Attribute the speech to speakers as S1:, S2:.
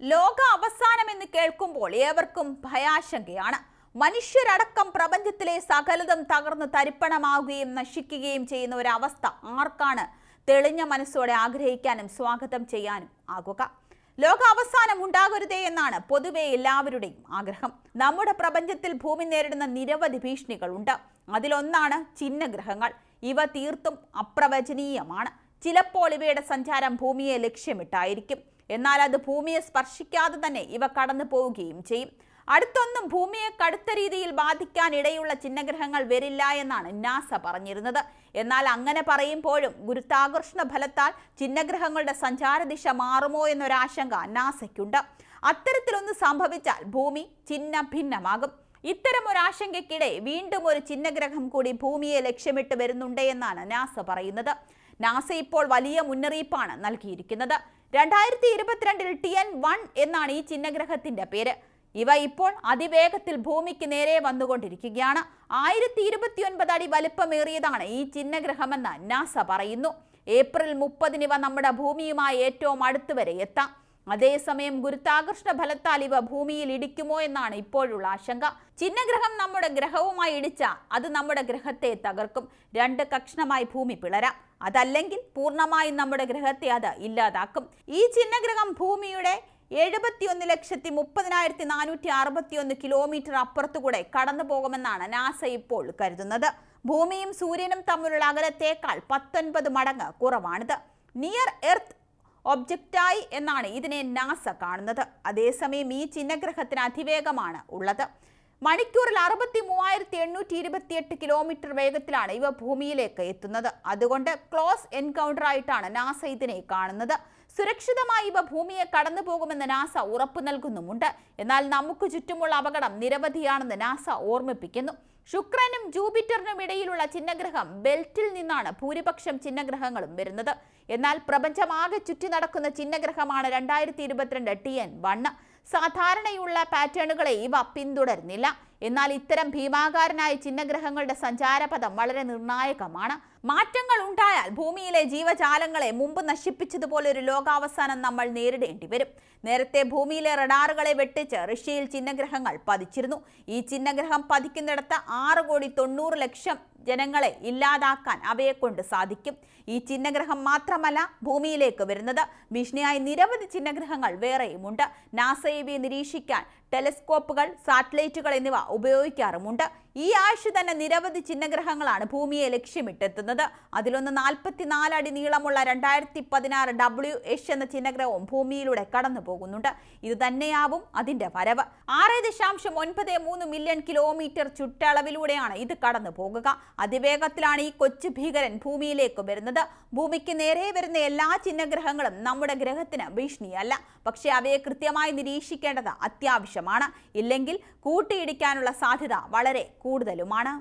S1: ലോക അവസാനം എന്ന് കേൾക്കുമ്പോൾ ഏവർക്കും ഭയാശങ്കയാണ്. മനുഷ്യരടക്കം പ്രപഞ്ചത്തിലെ സകലതും തകർന്ന് തരിപ്പണമാവുകയും നശിക്കുകയും ചെയ്യുന്ന ഒരവസ്ഥ ആർക്കാണ്? തെളിഞ്ഞ മനസ്സോടെ ആഗ്രഹിക്കാനും സ്വാഗതം ചെയ്യാനും ആകുക. ലോക അവസാനം ഉണ്ടാകരുതേ എന്നാണ് പൊതുവെ എല്ലാവരുടെയും ആഗ്രഹം. നമ്മുടെ പ്രപഞ്ചത്തിൽ ഭൂമി നേരിടുന്ന നിരവധി ഭീഷണികളുണ്ട്. അതിലൊന്നാണ് ചിഹ്നഗ്രഹങ്ങൾ. ഇവ തീർത്തും അപ്രവചനീയമാണ്. ചിലപ്പോൾ ഇവയുടെ സഞ്ചാരം ഭൂമിയെ ലക്ഷ്യമിട്ടായിരിക്കും. എന്നാൽ അത് ഭൂമിയെ സ്പർശിക്കാതെ തന്നെ ഇവ കടന്നു പോവുകയും ചെയ്യും. അടുത്തൊന്നും ഭൂമിയെ കടുത്ത രീതിയിൽ ബാധിക്കാൻ ഇടയുള്ള ചിഹ്നഗ്രഹങ്ങൾ വരില്ല എന്നാണ് നാസ പറഞ്ഞിരുന്നത്. എന്നാൽ അങ്ങനെ പറയുമ്പോഴും ഗുരുത്വാകർഷണ ഫലത്താൽ ചിഹ്നഗ്രഹങ്ങളുടെ സഞ്ചാരദിശ മാറുമോ എന്നൊരാശങ്ക നാസയ്ക്കുണ്ട്. അത്തരത്തിലൊന്ന് സംഭവിച്ചാൽ ഭൂമി ചിഹ്ന ഭിന്നമാകും ഇത്തരം ഒരു ആശങ്കയ്ക്കിടെ വീണ്ടും ഒരു ചിഹ്നഗ്രഹം കൂടി ഭൂമിയെ ലക്ഷ്യമിട്ട് വരുന്നുണ്ട് എന്നാണ് നാസ പറയുന്നത്. നാസ ഇപ്പോൾ വലിയ മുന്നറിയിപ്പാണ് നൽകിയിരിക്കുന്നത്. രണ്ടായിരത്തി ഇരുപത്തിരണ്ടിൽ ടി എൻ വൺ എന്നാണ് ഈ ചിഹ്നഗ്രഹത്തിന്റെ പേര്. ഇവ ഇപ്പോൾ അതിവേഗത്തിൽ ഭൂമിക്ക് നേരെ വന്നുകൊണ്ടിരിക്കുകയാണ്. ആയിരത്തി ഇരുപത്തിയൊൻപത് അടി വലിപ്പമേറിയതാണ് ഈ ചിഹ്നഗ്രഹമെന്ന് നാസ പറയുന്നു. ഏപ്രിൽ മുപ്പതിന് ഇവ നമ്മുടെ ഭൂമിയുമായി ഏറ്റവും അടുത്തുവരെ എത്താം. അതേസമയം ഗുരുത്താകർഷണ ഫലത്താൽ ഇവ ഭൂമിയിൽ ഇടിക്കുമോ എന്നാണ് ഇപ്പോഴുള്ള ആശങ്ക. ചിഹ്നഗ്രഹം നമ്മുടെ ഗ്രഹവുമായി ഇടിച്ച അത് നമ്മുടെ ഗ്രഹത്തെ തകർക്കും. രണ്ട് കക്ഷണമായി ഭൂമി പിളരാം. അതല്ലെങ്കിൽ പൂർണമായും നമ്മുടെ ഗ്രഹത്തെ അത് ഇല്ലാതാക്കും. ഈ ചിഹ്നഗ്രഹം ഭൂമിയുടെ എഴുപത്തിയൊന്ന് ലക്ഷത്തി മുപ്പതിനായിരത്തി നാനൂറ്റി അറുപത്തിയൊന്ന് കിലോമീറ്റർ അപ്പുറത്തുകൂടെ കടന്നു പോകുമെന്നാണ് നാസ ഇപ്പോൾ കരുതുന്നത്. ഭൂമിയും സൂര്യനും തമ്മിലുള്ള അകലത്തേക്കാൾ പത്തൊൻപത് മടങ്ങ് കുറവാണിത്. നിയർ എർത്ത് ഒബ്ജക്റ്റായി എന്നാണ് ഇതിനെ നാസ കാണുന്നത്. അതേസമയം ഈ ചിഹ്നഗ്രഹത്തിന് അതിവേഗമാണ് ഉള്ളത്. മണിക്കൂറിൽ അറുപത്തി മൂവായിരത്തി എണ്ണൂറ്റി ഇരുപത്തിയെട്ട് കിലോമീറ്റർ വേഗത്തിലാണ് ഇവ ഭൂമിയിലേക്ക് എത്തുന്നത്. അതുകൊണ്ട് ക്ലോസ് എൻകൗണ്ടർ ആയിട്ടാണ് നാസ ഇതിനെ കാണുന്നത്. സുരക്ഷിതമായി ഇവ ഭൂമിയെ കടന്നു പോകുമെന്ന് നാസ ഉറപ്പു നൽകുന്നുമുണ്ട്. എന്നാൽ നമുക്ക് ചുറ്റുമുള്ള അപകടം നിരവധിയാണെന്ന് നാസ ഓർമ്മിപ്പിക്കുന്നു. ശുക്രനും ജൂപ്പിറ്ററിനും ഇടയിലുള്ള ചിഹ്നഗ്രഹം ബെൽറ്റിൽ നിന്നാണ് ഭൂരിപക്ഷം ചിഹ്നഗ്രഹങ്ങളും വരുന്നത്. എന്നാൽ പ്രപഞ്ചമാകെ ചുറ്റി നടക്കുന്ന ചിഹ്നഗ്രഹമാണ് രണ്ടായിരത്തി ഇരുപത്തിരണ്ട് ടി എൻ വണ്ണ് സാധാരണയുള്ള പാറ്റേണുകളെ ഇവ പിന്തുടരുന്നില്ല. എന്നാൽ ഇത്തരം ഭീമാകാരനായ ചിഹ്നഗ്രഹങ്ങളുടെ സഞ്ചാരപഥം വളരെ നിർണായകമാണ്. മാറ്റങ്ങൾ ഉണ്ടായാൽ ഭൂമിയിലെ ജീവജാലങ്ങളെ മുമ്പ് നശിപ്പിച്ചതുപോലെ ഒരു ലോകാവസാനം നമ്മൾ നേരിടേണ്ടി വരും. നേരത്തെ ഭൂമിയിലെ റഡാറുകളെ വെട്ടിച്ച് റഷ്യയിൽ ചിഹ്നഗ്രഹങ്ങൾ പതിച്ചിരുന്നു. ഈ ചിഹ്നഗ്രഹം പതിക്കുന്നിടത്ത് ആറ് കോടി തൊണ്ണൂറ് ലക്ഷം ജനങ്ങളെ ഇല്ലാതാക്കാൻ അവയെ കൊണ്ട് സാധിക്കും. ഈ ചിഹ്നഗ്രഹം മാത്രമല്ല ഭൂമിയിലേക്ക് വരുന്നത്. ഭീഷണിയായി നിരവധി ചിഹ്നഗ്രഹങ്ങൾ വേറെയുമുണ്ട്. നാസയെ നിരീക്ഷിക്കാൻ ടെലിസ്കോപ്പുകൾ സാറ്റലൈറ്റുകൾ എന്നിവ ഉപയോഗിക്കാറുമുണ്ട്. ഈ ആഴ്ച തന്നെ നിരവധി ചിഹ്നഗ്രഹങ്ങളാണ് ഭൂമിയെ ലക്ഷ്യമിട്ടെത്തുന്നത്. അതിലൊന്ന് നാൽപ്പത്തിനാല് അടി നീളമുള്ള രണ്ടായിരത്തി പതിനാറ് ഡബ്ല്യു എച്ച് എന്ന ചിഹ്നഗ്രഹവും ഭൂമിയിലൂടെ കടന്നു പോകുന്നുണ്ട്. ഇത് തന്നെയാവും അതിന്റെ വരവ്. ആറ് ദശാംശം ഒൻപത് മൂന്ന് മില്യൺ കിലോമീറ്റർ ചുറ്റളവിലൂടെയാണ് ഇത് കടന്നു പോകുക. അതിവേഗത്തിലാണ് ഈ കൊച്ചു ഭീകരൻ ഭൂമിയിലേക്ക് വരുന്നത്. ഭൂമിക്ക് നേരെ വരുന്ന എല്ലാ ചിഹ്നഗ്രഹങ്ങളും നമ്മുടെ ഗ്രഹത്തിന് ഭീഷണിയല്ല. പക്ഷേ അവയെ കൃത്യമായി നിരീക്ഷിക്കേണ്ടത് അത്യാവശ്യമാണ്. ഇല്ലെങ്കിൽ കൂട്ടിയിടിക്കാനുള്ള സാധ്യത വളരെ കൂടുതലുമാണ്